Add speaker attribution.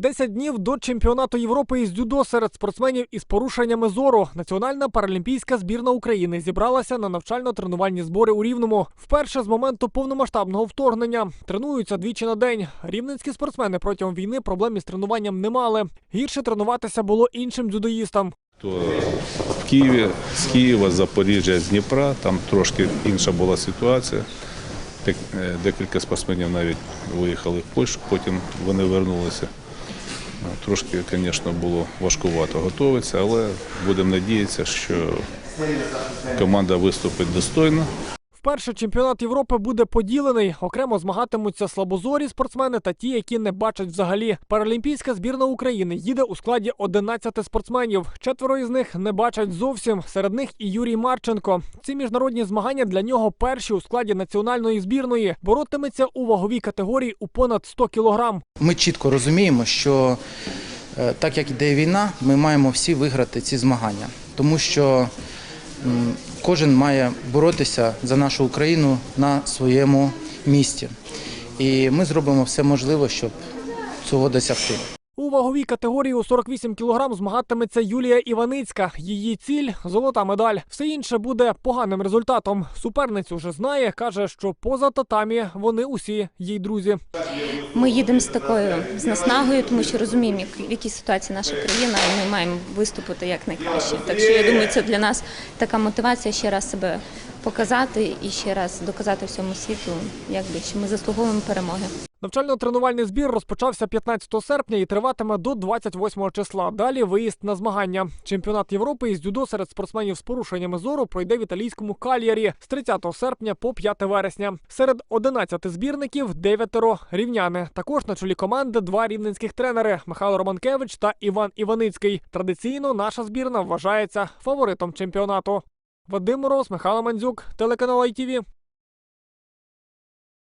Speaker 1: Десять днів до чемпіонату Європи із дзюдо серед спортсменів із порушеннями зору. Національна паралімпійська збірна України зібралася на навчально-тренувальні збори у Рівному. Вперше з моменту повномасштабного вторгнення тренуються двічі на день. Рівненські спортсмени протягом війни проблем із тренуванням не мали. Гірше тренуватися було іншим дзюдоїстам.
Speaker 2: То в Києві, з Києва, з Запоріжжя, з Дніпра, там трошки інша була ситуація. Е, Декілька спортсменів навіть виїхали в Польщу, потім вони вернулися. Трошки, звісно, було важкувато готуватися, але будемо сподіватися, що команда виступить достойно.
Speaker 1: Вперше чемпіонат Європи буде поділений. Окремо змагатимуться слабозорі спортсмени та ті, які не бачать взагалі. Паралімпійська збірна України їде у складі 11 спортсменів. Четверо із них не бачать зовсім. Серед них і Юрій Марченко. Ці міжнародні змагання для нього перші у складі національної збірної. Боротиметься у ваговій категорії у понад 100 кілограм.
Speaker 3: Ми чітко розуміємо, що е, так як йде війна, ми маємо всі виграти ці змагання, тому що кожен має боротися за нашу Україну на своєму місці. І ми зробимо все можливе, щоб цього досягти.
Speaker 1: У ваговій категорії у 48 кілограм змагатиметься Юлія Іваницька. Її ціль золота медаль. Все інше буде поганим результатом. Суперницю вже знає, каже, що поза татамі вони усі їй друзі.
Speaker 4: Ми їдемо з такою з наснагою, тому що розуміємо, в якій ситуації наша країна, і ми маємо виступити як найкраще. Так що я думаю, це для нас така мотивація ще раз себе показати і ще раз доказати всьому світу, якби що ми заслуговуємо перемоги.
Speaker 1: Навчально-тренувальний збір розпочався 15 серпня і триватиме до 28 числа. Далі виїзд на змагання. Чемпіонат Європи із дзюдо серед спортсменів з порушеннями зору пройде в італійському кальярі з 30 серпня по 5 вересня. Серед 11 збірників дев'ятеро рівняни. Також на чолі команди два рівненських тренери Михайло Романкевич та Іван Іваницький. Традиційно наша збірна вважається фаворитом чемпіонату. Вадим Мороз, Михайло Мандзюк, телеканал ITV.